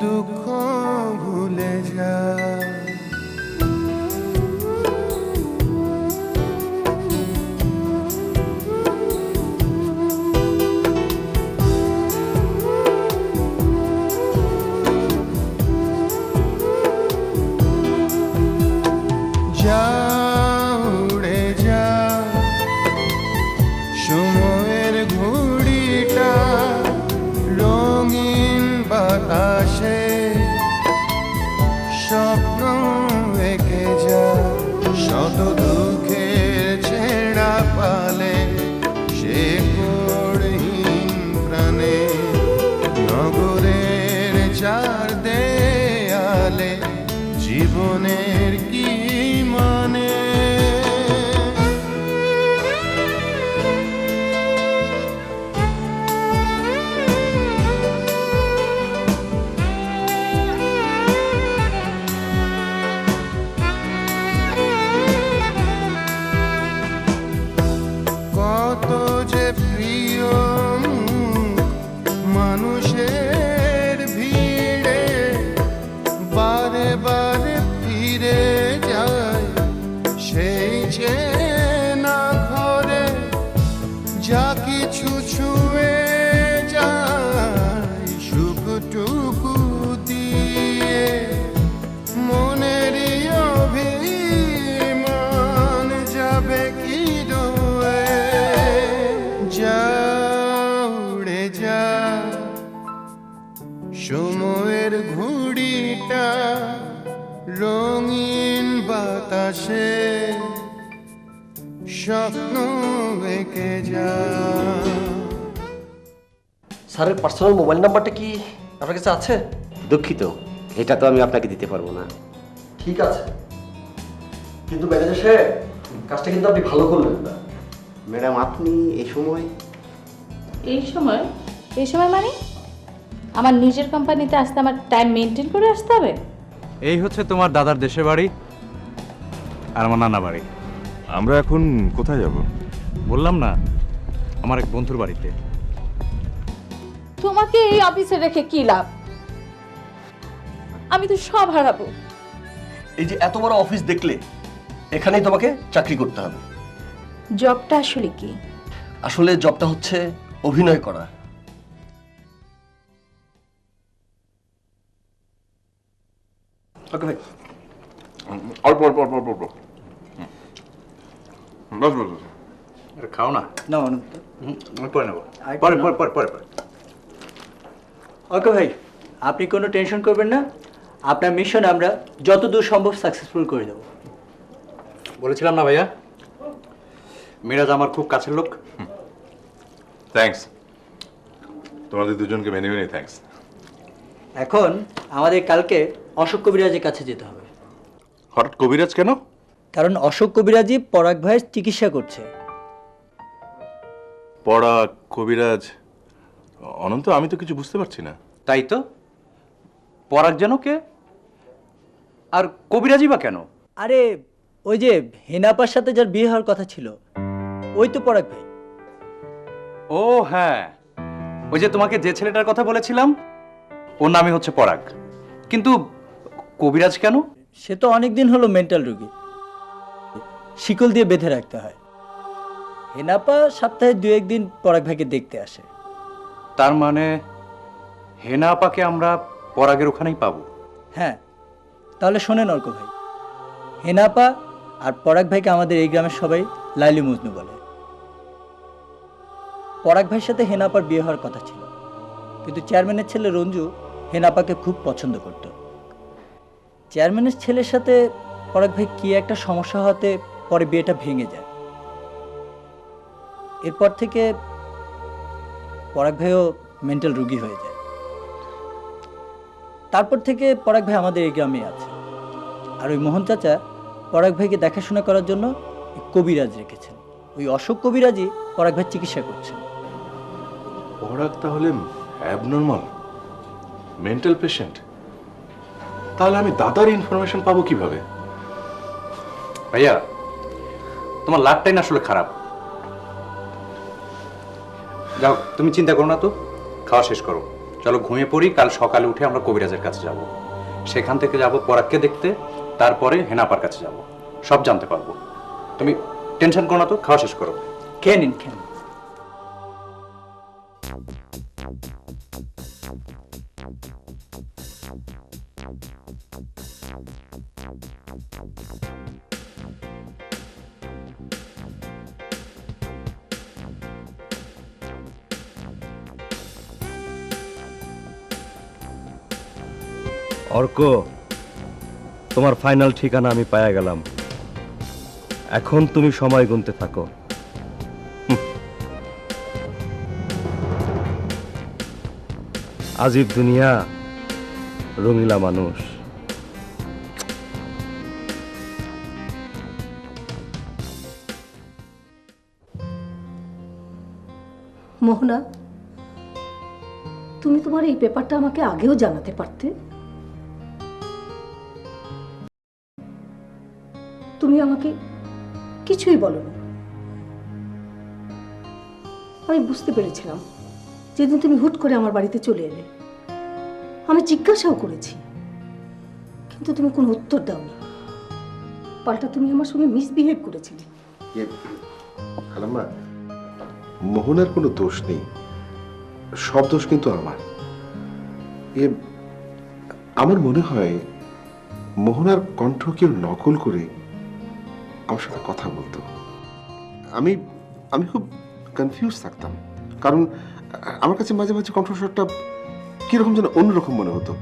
দুঃখ ভুলে যায় की রঙিন বাতাসে স্বপ্ন এঁকে যা। স্যারের পার্সোনাল মোবাইল নাম্বারটা কি আপনার কাছে আছে? দুঃখিত এটা তো আমি আপনাকে দিতে পারব না। ঠিক আছে। কিন্তু ম্যানেজার সাহেব কাজটা কিন্তু আপনি ভালো করলেন না। ম্যাডাম আপনি এই সময়? এই সময়? এই সময় মানে? আমার নিজের কোম্পানিতে আসতে আমার টাইম মেনটেন করে আসতে হবে? এই হচ্ছে তোমার দাদার দেশের বাড়ি আর আমার নানা বাড়ি। আমরা এখন কোথায় যাব? বললাম না আমার এক বন্ধুর বাড়িতে। তোমাকে এই অফিসে রেখে কি লাভ? আমি তো সব হারাবো। এই যে এত বড় অফিস দেখলে এখানেই তোমাকে চাকরি করতে হবে। জবটা আসলে কি? আসলে জবটা হচ্ছে অভিনয় করা। ওকে ভাই অল্প অল্প অল্প অল্প অল্প। হুম। বাস বাস। বাস। খাও না। না আমি পরে নেব। পরে পরে পরে পরে পরে। ওকে ভাই আপনি কোনো টেনশন করবেন না। আপনার মিশন আমরা যতদূর সম্ভব সাকসেসফুল করে দেবো। বলেছিলাম না ভাইয়া? মিরাজ আমার খুব কাছের লোক। থ্যাঙ্কস তোমাদের দুজনকে মেনে মেনে থ্যাঙ্কস এখন আমাদের কালকে অশোক কবিরাজের কাছে যেতে হবে। হঠাৎ কবিরাজ কেন? কারণ অশোক কবিরাজই পরাগ ভাইয়ের চিকিৎসা করছে। পড়া কবিরাজ অনন্ত আমি তো কিছু বুঝতে পারছি না। তাই তো? পরাগ যেন কে? আর কবিরাজি বা কেন? আরে ওই যে হেনাপার সাথে যার বিয়ে হওয়ার কথা ছিল ওই তো পরাগ ভাই। ও হ্যাঁ। ওই যে তোমাকে যে ছেলেটার কথা বলেছিলাম ওর নামই হচ্ছে পরাগ। কিন্তু কবিরাজ কেন? সে তো অনেক দিন হলো মেন্টাল রোগী। শিকল দিয়ে বেঁধে রাখতে হয়। হেনাপা সপ্তাহে দু একদিন পরাগ ভাইকে দেখতে আসে। তার মানে হেনা আপাকে আমরা পরাগের ওখানেই পাবো? হ্যাঁ তাহলে শোনেন অর্ক ভাই। হেনাপা আর পরাগ ভাইকে আমাদের এই গ্রামের সবাই লাইলি মজনু বলে। পরাগ ভাইয়ের সাথে হেনাপার বিয়ে হওয়ার কথা ছিল। কিন্তু চেয়ারম্যানের ছেলে রঞ্জু হেনাপাকে খুব পছন্দ করত। চেয়ারম্যানের ছেলের সাথে পরাগ ভাই কি একটা সমস্যা হতে পরে বিয়েটা ভেঙে যায়। এরপর থেকে পরাগ ভাইও মেন্টাল রুগী হয়ে যায়। তারপর থেকে পরাগ ভাই আমাদের এই গ্রামে আছে। আর ওই মোহন চাচা পরাগ ভাইকে দেখাশোনা করার জন্য কবিরাজ রেখেছেন। ওই অশোক কবিরাজই পরাগ ভাই চিকিৎসা করছেন। পরাগ তাহলে অ্যাবনর্মাল মেন্টাল পেশেন্ট তাহলে আমি দাদার ইনফরমেশন পাবো কীভাবে? ভাইয়া তোমার লাকটাই না আসলে খারাপ। যাও তুমি চিন্তা করো না তো। খাওয়া শেষ করো। চলো ঘুমিয়ে পড়ি কাল সকালে উঠে আমরা কবিরাজের কাছে যাব। সেখান থেকে যাব পরাগকে দেখতে তারপরে হেনাপার কাছে যাব। সব জানতে পারব। তুমি টেনশন করো না তো খাওয়া শেষ করো। খেয়ে নিন খেয়ে নিন। অর্ক, তোমার ফাইনাল ঠিকানা আমি পায়া গেলাম। এখন তুমি সময় গুনতে থাকো। আজীব দুনিয়া, রঙিলা মানুষ। মোহনা, তুমি তোমার এই পেপারটা আমাকে আগেও জানাতে পারতে? তুমি আমাকে কিছুই বলো আমি বুঝতে পেরেছিলাম যেদিন তুমি হুট করে আমার বাড়িতে চলে এলে। আমি জিজ্ঞাসাও করেছি, কিন্তু তুমি কোনো উত্তর দাওনি। পাল্টা তুমি আমার সঙ্গে মিসবিহেভ করেছিলে। খালাম্মা, মোহনার কোনো দোষ নেই। সব দোষ কিন্তু আমার। এ, আমার মনে হয় মোহনার কণ্ঠ কেউ নকল করে আমার সাথে কথা বলতো। আমি আমি খুব কনফিউজ থাকতাম। কারণ, আমার কাছে মাঝে মাঝে কণ্ঠস্বরটা কীরকম যেন অন্যরকম মনে হতো।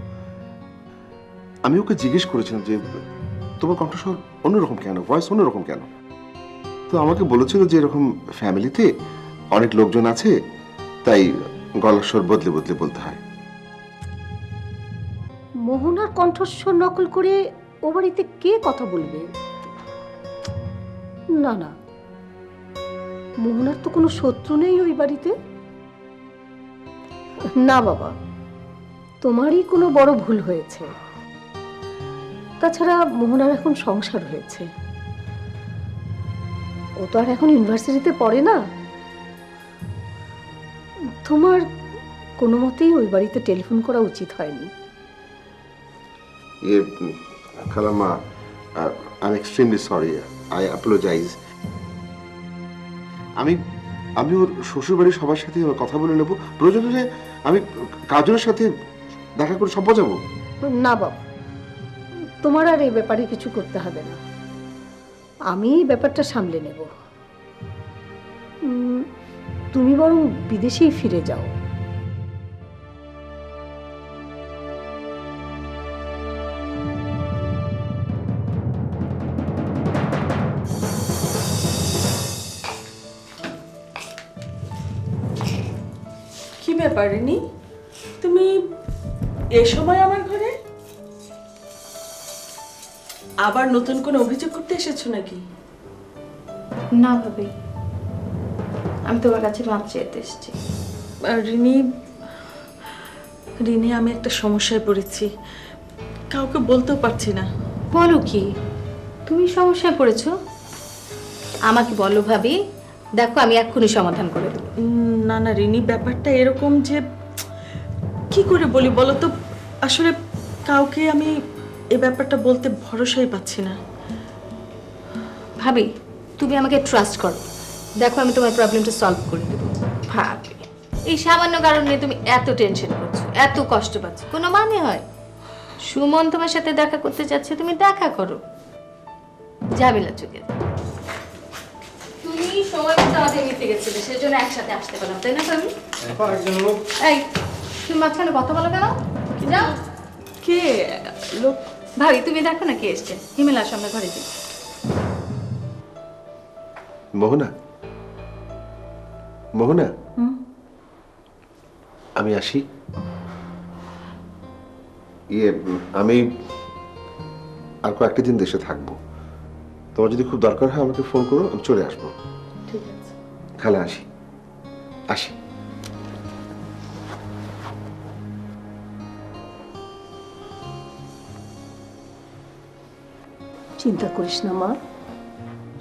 আমি ওকে জিজ্ঞেস করেছিলাম যে, তোমার কণ্ঠস্বর অন্যরকম কেন? ভয়েস অন্যরকম কেন? তো আমাকে বলেছিল যে, এরকম ফ্যামিলিতে অনেক লোকজন আছে, তাই গলার স্বর বদলে বদলে বলতে হয়। মোহনার কণ্ঠস্বর নকল করে ও বাড়িতে কে কথা বলবে? না না। মোহনার তো কোনো শত্রু নেই ওই বাড়িতে? না বাবা। তোমারই কোনো বড় ভুল হয়েছে। তাছাড়া মোহনার এখন সংসার হয়েছে। ও তো আর এখন ইউনিভার্সিটিতে পড়ে না। তোমার কোনো মতেই ওই বাড়িতে টেলিফোন করা উচিত হয়নি। খালাম্মা I am extremely sorry I apologise আমি আমি ওর শ্বশুরবাড়ির সবার সাথে কথা বলে নেব। প্রয়োজন হলে আমি কাজলের সাথে দেখা করে সব বোঝাবো। না বাবা, তোমার আর এই ব্যাপারে কিছু করতে হবে না। আমি এই ব্যাপারটা সামলে নেব। তুমি বরং বিদেশেই ফিরে যাও। কি ব্যাপার রিনি তুমি এ সময় আমার ঘরে? আবার নতুন কোনো অভিযোগ করতে এসেছ নাকি? না ভাবি। আমি তোমার কাছে মাপ চেয়েতে এসেছি। রিনি রিনি আমি একটা সমস্যায় পড়েছি। কাউকে বলতেও পারছি না। বলো কি? তুমি সমস্যায় পড়েছো? আমাকে বলো ভাবি। দেখো আমি এক্ষুনি সমাধান করে দেবো। না না রিনি ব্যাপারটা এরকম যে কি করে বলি বলো তো? আসলে কাউকে আমি এ ব্যাপারটা বলতে ভরসাই পাচ্ছি না। ভাবি তুমি আমাকে ট্রাস্ট করো। দেখো আমি তোমার প্রবলেমটা সলভ করে দেবো। ভাবি এই সামান্য কারণে তুমি এত টেনশন করছ এত কষ্ট পাচ্ছ। কোনো মানে হয়? সুমন তোমার সাথে দেখা করতে যাচ্ছে তুমি দেখা করো। ঝামেলা চুকে তুমি সময় মতো আমাদের নিতে গেছিলে সেজন্য একসাথে আসতে পারলাম তাই না ভাবি এই তুমি মাঝখানে কথা বলো কেন? যাও? কে? লোক। ভাবি তুমি দেখো না কে এসছে? হিমেলার সামনে ঘরে দিই মোহনা? মোহনা? আমি আসি। ইয়ে আমি আর কয়েকটা দিন দেশে থাকব। তোমার যদি খুব দরকার হয় আমাকে ফোন করো আমি চলে আসব। খালা আসি। আসি। চিন্তা করিস না মা।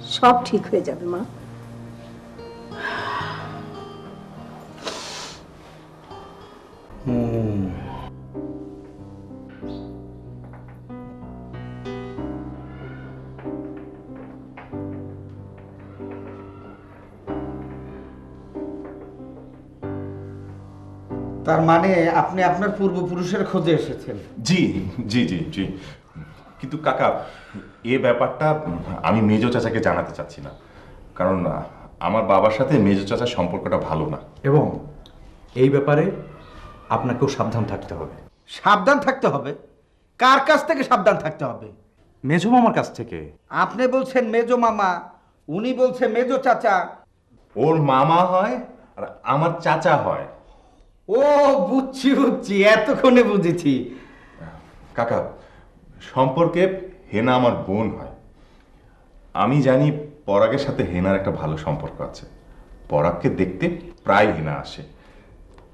সব ঠিক হয়ে যাবে মা। তার মানে আপনি আপনার পূর্বপুরুষের খোঁজে এসেছেন। জি জি জি জি। কিন্তু কাকা এ ব্যাপারটা আমি মেজো চাচাকে জানাতে চাচ্ছি না। কারণ আমার বাবার সাথে মেজো চাচার সম্পর্কটা ভালো না। এবং এই ব্যাপারে আপনাকেও সাবধান থাকতে হবে। সাবধান থাকতে হবে? কার কাছ থেকে সাবধান থাকতে হবে? মেঝো মামার কাছ থেকে। আপনি বলছেন মেজো মামা উনি বলছে মেজো চাচা। ওর মামা হয় আর আমার চাচা হয়। ও বুঝছি বুঝছি এতক্ষণে বুঝেছি। কাকা সম্পর্কে হেনা আমার বোন হয়। আমি জানি পরাগের সাথে হেনার একটা ভালো সম্পর্ক আছে। পরাগকে দেখতে প্রায় হেনা আসে।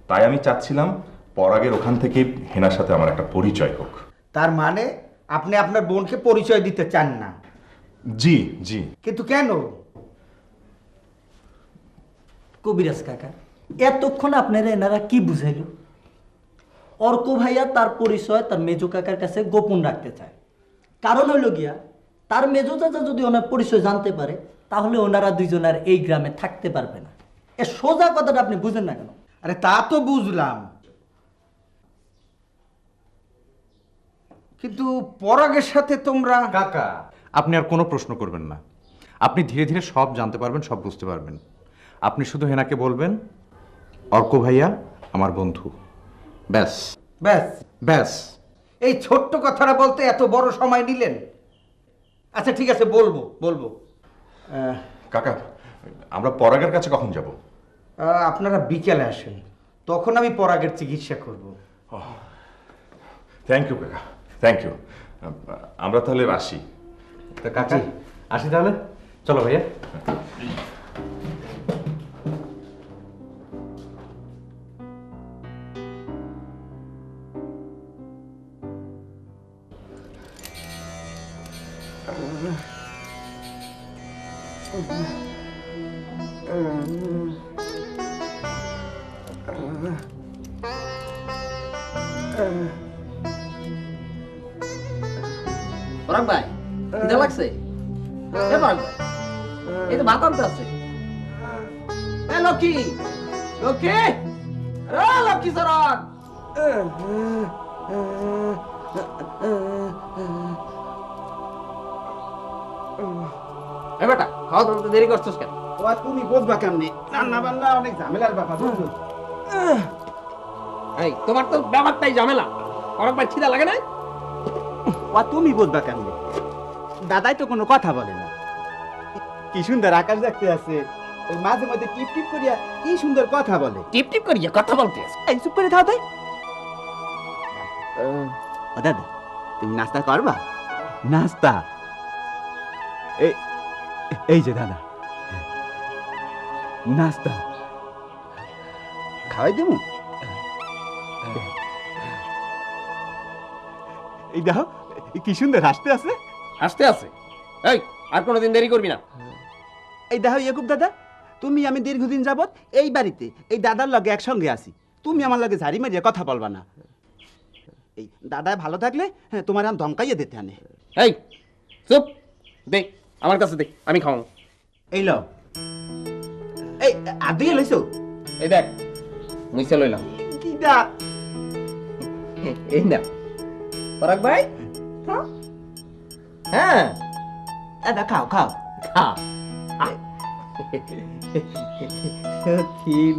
তাই আমি চাচ্ছিলাম পরাগের ওখান থেকে হেনার সাথে আমার একটা পরিচয় হোক। তার মানে আপনি আপনার বোনকে পরিচয় দিতে চান না? জি জি। কিন্তু কেন? কবিরাজ কাকা এতক্ষণ আপনারা এনারা কি বুঝাইল? অর্ক ভাইয়া তার পরিচয় তার মেজো কাকার কাছে গোপন রাখতে চায়। কারণ হইল গিয়া তার মেজো চাচা যদি ওনার পরিচয় জানতে পারে তাহলে ওনারা দুইজন আর এই গ্রামে থাকতে পারবে না। এ সোজা কথাটা আপনি বুঝেন না কেন? আরে তা তো বুঝলাম। কিন্তু পরাগের সাথে তোমরা কাকা আপনি আর কোনো প্রশ্ন করবেন না। আপনি ধীরে ধীরে সব জানতে পারবেন সব বুঝতে পারবেন। আপনি শুধু হেনাকে বলবেন অর্ক ভাইয়া আমার বন্ধু। ব্যাস। ব্যাস। ব্যাস। এই ছোট্ট কথাটা বলতে এত বড় সময় নিলেন? আচ্ছা ঠিক আছে বলব বলব। কাকা আমরা পরাগের কাছে কখন যাব? আপনারা বিকেলে আসেন। তখন আমি পরাগের চিকিৎসা করব। থ্যাংক ইউ কাকা থ্যাংক ইউ আমরা তাহলে আসি। তা কাকা আসি তাহলে? চলো ভাইয়া। পরাগ ভাই খিদে লাগছে? এই তো ভাত আনতে আছে। এ লক্ষ্মী! লক্ষ্মী! লক্ষ্মী সরক এ বেটা খাওয়া দাওয়া তো দেরি করছিস কেন? তুমি বুঝবা কেমনি? রান্না বান্না অনেক ঝামেলার ব্যাপার এই তোমার তো ব্যাপারটাই ঝামেলা। ভাই খিদা লাগে না ও তুমি বুঝবা কেমনি দাদাই তো কোনো কথা বলে না। কি সুন্দর আকাশ দেখতে আছে। ওই মাঝে মধ্যে টিপ টিপ করিয়া কি সুন্দর কথা বলে। টিপ টিপ করিয়া কথা বলতে এই চুপ করে তাই ও দাদা তুমি নাস্তা করবা? নাস্তা? এই এই যে দাদা। নাস্তা। খাওয়াই দেবো এই দেখো কি সুন্দর হাসতে আছে? আসতে আছে? এই আর কোনোদিন দেরি করবি না। এই দেখো ইয়াকুব দাদা তুমি আমি দীর্ঘদিন যাবত এই বাড়িতে এই দাদার লগে একসঙ্গে আছি। তুমি আমার লগে ঝাড়ি মারিয়ে কথা বলবা না। এই দাদা ভালো থাকলে হ্যাঁ তোমার আম ধমকাইয়ে দিতে আনে। এই চুপ দে আমার কাছে দে আমি খাওয়াবো। এই ল। এই আদি লইছো? এই দেখ মুইসে লইলাম। কি দা এই না। পরাগ ভাই। হ্যাঁ। দাদা খাও খাও। খা আহ।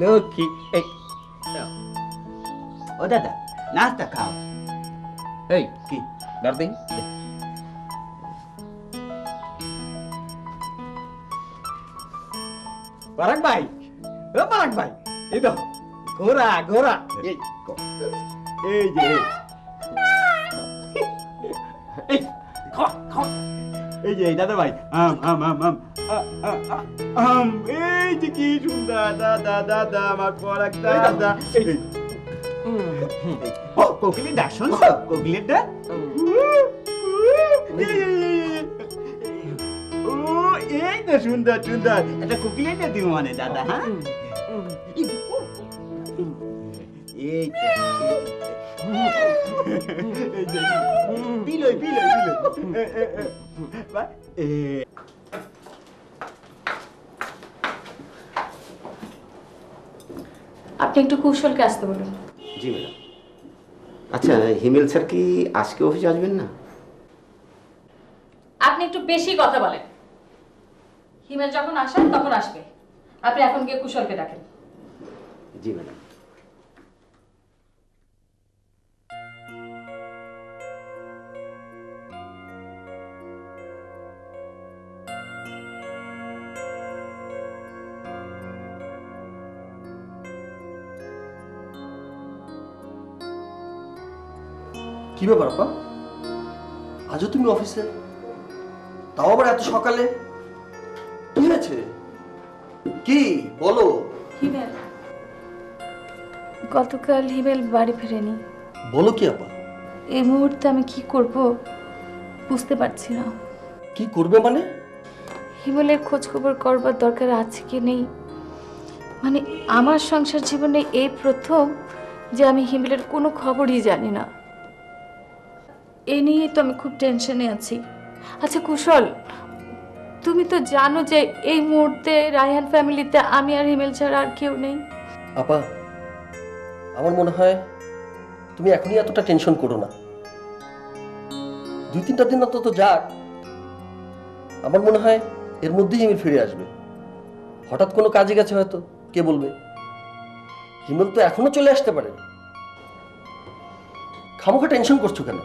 লক্ষ্মী ও দাদা নাস্তা খাও। এই কি? ধর দিই পরাগ ভাই ও পরাগ ভাই এই তো ঘোড়া এই এই যে এই যে দাদা ভাই আম আম আম আম আম এই যে কি সুন্দর দাদা দাদা আমার পরাগ দাদা ও কোকিলের ডাক শুনছো? কোকিলের ডাক? ও এই তো সুন্দর সুন্দর। এটা কোকিলের ডাক দিব মানে দাদা হ্যাঁ? এই তো, এই তো। বা, এ। আপনি একটু কৌশলকে আসতে বলুন। জি ম্যাডাম। আচ্ছা হিমেল স্যার কি আজকে অফিসে আসবেন না? আপনি একটু বেশি কথা বলেন। হিমেল যখন আসেন তখন আসবে। আপনি এখন গিয়ে কুশলকে ডাকেন। জি ম্যাডাম। ব্যাপার আপা আজও তুমি অফিসে? তাও আবার এত সকালে? কি হয়েছে? কি? বলো। হিমেল। গতকাল হিমেল বাড়ি ফেরেনি। বলো কি আপা? এই মুহূর্তে আমি কি করব বুঝতে পারছি না। কি করবে মানে? হিমেলের খোঁজ খবর করবার দরকার আছে কি নেই? মানে আমার সংসার জীবনে এই প্রথম যে আমি হিমেলের কোনো খবরই জানি না। এ নিয়ে তো আমি খুব টেনশনে আছি। আচ্ছা কুশল, তুমি তো জানো যে এই মুহূর্তে রায়হান ফ্যামিলিতে আমি আর হিমেল ছাড়া আর কেউ নেই। আপা, আমার মনে হয় তুমি এখনই এতটা টেনশন করো না। দুই তিনটা দিন অন্তত যাক, আমার মনে হয় এর মধ্যেই হিমেল ফিরে আসবে। হঠাৎ কোনো কাজে গেছে হয়তো, কে বলবে? হিমেল তো এখনও চলে আসতে পারে খামোখা টেনশন করছ কেন?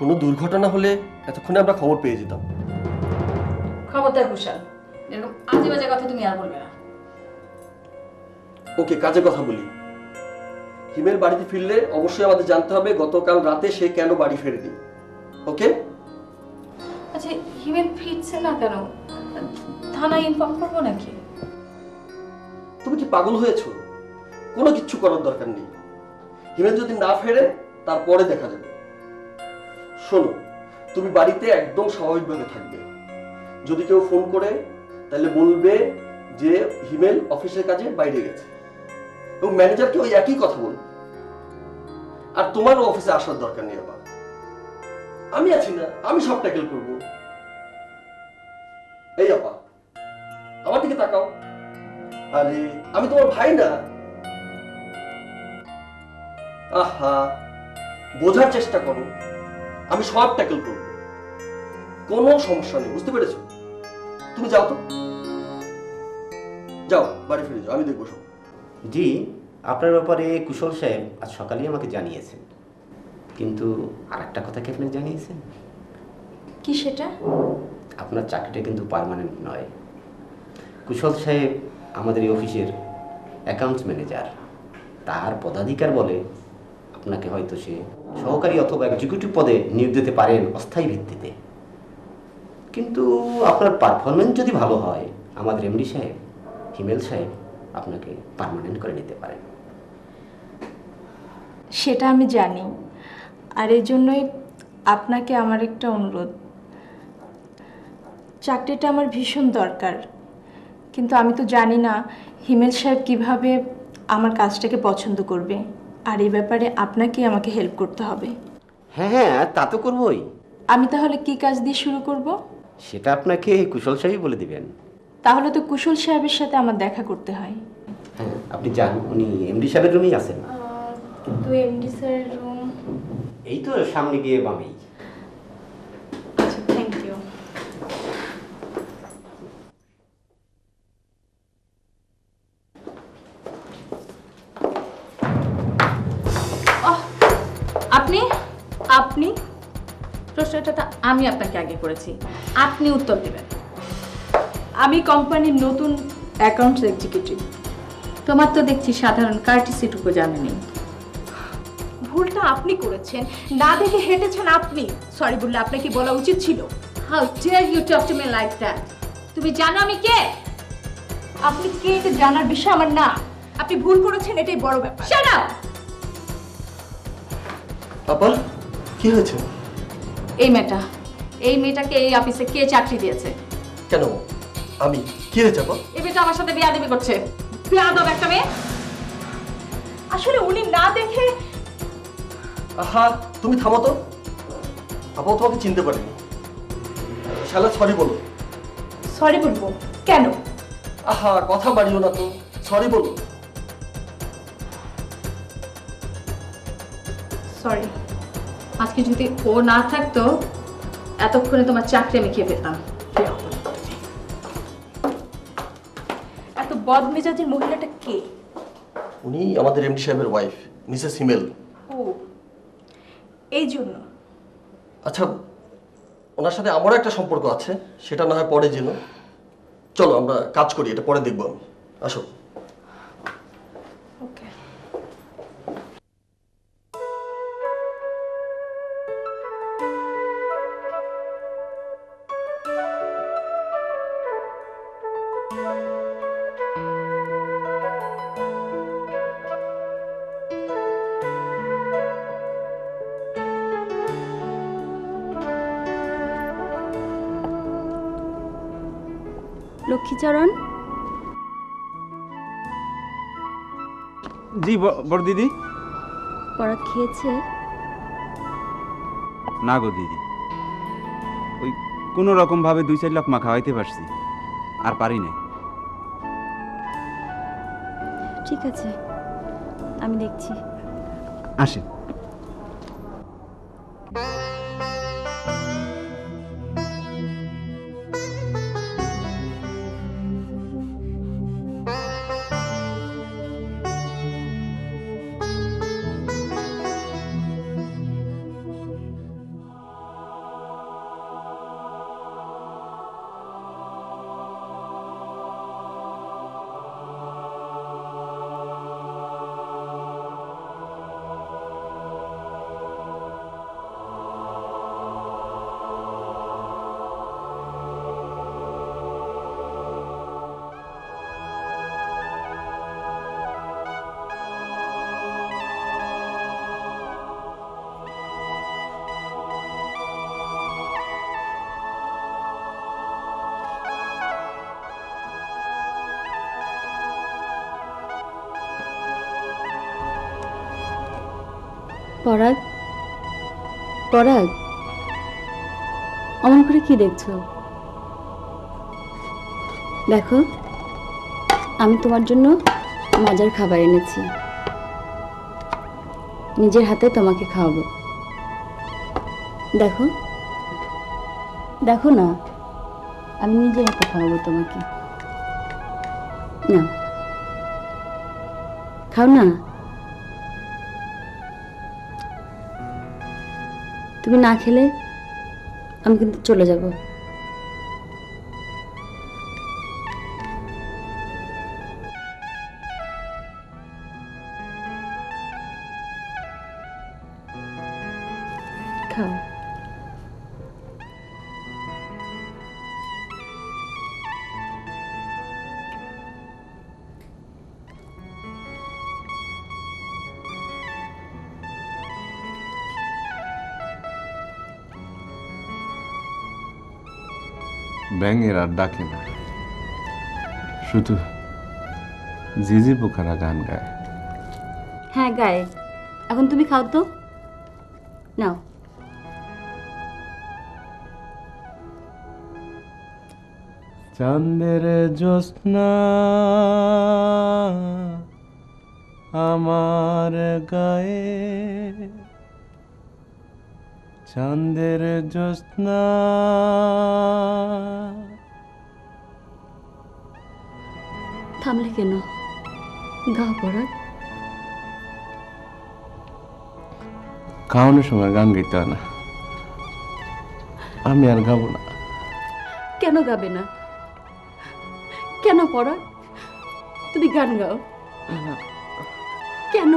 কোনো দুর্ঘটনা হলে এতক্ষণে আমরা খবর পেয়ে যেতাম। খবরদার কুশল এরকম আজে বাজে কথা তুমি আর বলবে না। ওকে কাজে কথা বলি। হিমেল বাড়িতে ফিরলে অবশ্যই আমাদের জানতে হবে গতকাল রাতে সে কেন বাড়ি ফেরেনি। ওকে? আচ্ছা হিমেল ফিরছে না কেন? থানায় ইনফর্ম করব নাকি? তুমি কি পাগল হয়েছো? কোনো কিচ্ছু করার দরকার নেই। হিমেল যদি না ফেরে তারপরে দেখা যাবে। শোনো, তুমি বাড়িতে একদম স্বাভাবিকভাবে থাকবে। যদি কেউ ফোন করে, তাহলে বলবে যে হিমেল অফিসের কাজে বাইরে গেছে। এবং ম্যানেজারকে ওই একই কথা বলবে আর তোমারও অফিসে আসার দরকার নেই আবার। আমি আছি না, আমি সব ট্যাকেল করব। এই আপা, আমার দিকে তাকাও। আরে, আমি তোমার ভাই না। আহা, বোঝার চেষ্টা করো। আমি সব ট্যাকেল করব। কোনো সমস্যা নেই বুঝতে পেরেছ? তুমি যাও তো। যাও বাড়ি ফিরে যাও আমি দেখব সব। জি আপনার ব্যাপারে কুশল সাহেব আজ সকালেই আমাকে জানিয়েছেন। কিন্তু আর একটা কথা কি আপনাকে জানিয়েছেন? কি সেটা? আপনার চাকরিটা কিন্তু পার্মানেন্ট নয়। কুশল সাহেব আমাদের এই অফিসের অ্যাকাউন্টস ম্যানেজার তার পদাধিকার বলে আপনাকে হয়তো সে সহকারী অথবা এক্সিকিউটিভ পদে নিয়োগ দিতে পারেন অস্থায়ী ভিত্তিতে। কিন্তু আপনার পারফরমেন্স যদি ভালো হয়, আমাদের এমডি সাহেব, হিমেল সাহেব আপনাকে পার্মানেন্ট করে নিতে পারেন। সেটা আমি জানি। আর এই জন্যই আপনাকে আমার একটা অনুরোধ। চাকরিটা আমার ভীষণ দরকার। কিন্তু আমি তো জানি না হিমেল সাহেব কীভাবে আমার কাজটাকে পছন্দ করবে। আর এই ব্যাপারে আপনাকে আমাকে হেল্প করতে হবে। হ্যাঁ হ্যাঁ তা তো করবই। আমি তাহলে কি কাজ দিয়ে শুরু করব? সেটা আপনাকে কুশল সাহেব বলে দিবেন। তাহলে তো কুশল সাহেবের সাথে আমার দেখা করতে হয়। হ্যাঁ আপনি যান উনি এমডি সাহেবের রুমেই আছেন। কিন্তু এমডি স্যারের রুম এই তো সামনে গিয়ে বামেই। প্রশ্নটা তো আমি আপনাকে আগে করেছি। আপনি উত্তর দেবেন। আমি কোম্পানির নতুন অ্যাকাউন্টস এক্সিকিউটিভ তোমার তো দেখছি সাধারণ কার্টিসিটুকু জানেনি ভুলটা আপনি করেছেন। না দেখে হেঁটেছেন আপনি। সরি বললে আপনাকে বলা উচিত ছিল। How dare you talk to me like that তুমি জানো আমি কে? আপনি কে এটা জানার বিষয় আমার না। আপনি ভুল করেছেন এটাই বড় ব্যাপার। শাট আপ আপা কি হয়েছে? এই মেয়েটা। এই মেয়েটাকে এই অফিসে কে চাকরি দিয়েছে? কেন? আমি? কি হয়েছে আপা? এই মেয়েটা আমার সাথে বিয়াদবি করছে। বিয়াদব একটা মেয়ে। আসলে উনি না দেখে আহা তুমি থামো তো। আপাও তোমাকে চিনতে পারিনি। শালা সরি বলো। সরি বলব। কেন? আহা কথা বাড়িও না তো। সরি বলো। সরি আজকে যদি ও না থাকতো এতক্ষণে তোমার চাকরি আমি খেয়ে পেতাম এত বদমেজাজের মহিলাটা কে? উনি আমাদের এমডি সাহেবের ওয়াইফ মিসেস হিমেল ও এই জন্য? আচ্ছা ওনার সাথে আমারও একটা সম্পর্ক আছে সেটা না হয় পরে জেন। চলো আমরা কাজ করি এটা পরে দেখব আমি। আসো। লক্ষ্মীচরণ? জি বড় দিদি। পড়া খেয়েছে? না গো দিদি। ওই কোনো রকম ভাবে দুই চার লকমা খাওয়াইতে পারছি আর পারি না ঠিক আছে আমি দেখছি। আসেন। পরাগ? পরাগ? অমন করে কি দেখছ? দেখো, আমি তোমার জন্য মজার খাবার এনেছি। নিজের হাতে তোমাকে খাওয়াবো। দেখো দেখো না, আমি নিজের হাতে খাওয়াবো তোমাকে। না। খাও না? তুমি না খেলে আমি কিন্তু চলে যাব। ব্যাঙের আর ডাকে না। শুধু জিজি পোকারা গান গায়। হ্যাঁ গায়ে। এখন তুমি খাও তো। নাও। চাঁদের জ্যোৎস্না আমার গায়ে চাঁদের জ্যোৎস্না। থামলে কেন? গাও পড়া খাওয়ানোর সময় গান গাইতে হয় না। আমি আর গাবো না। কেন গাবে না? কেন পড়া তুমি গান গাও। কেন?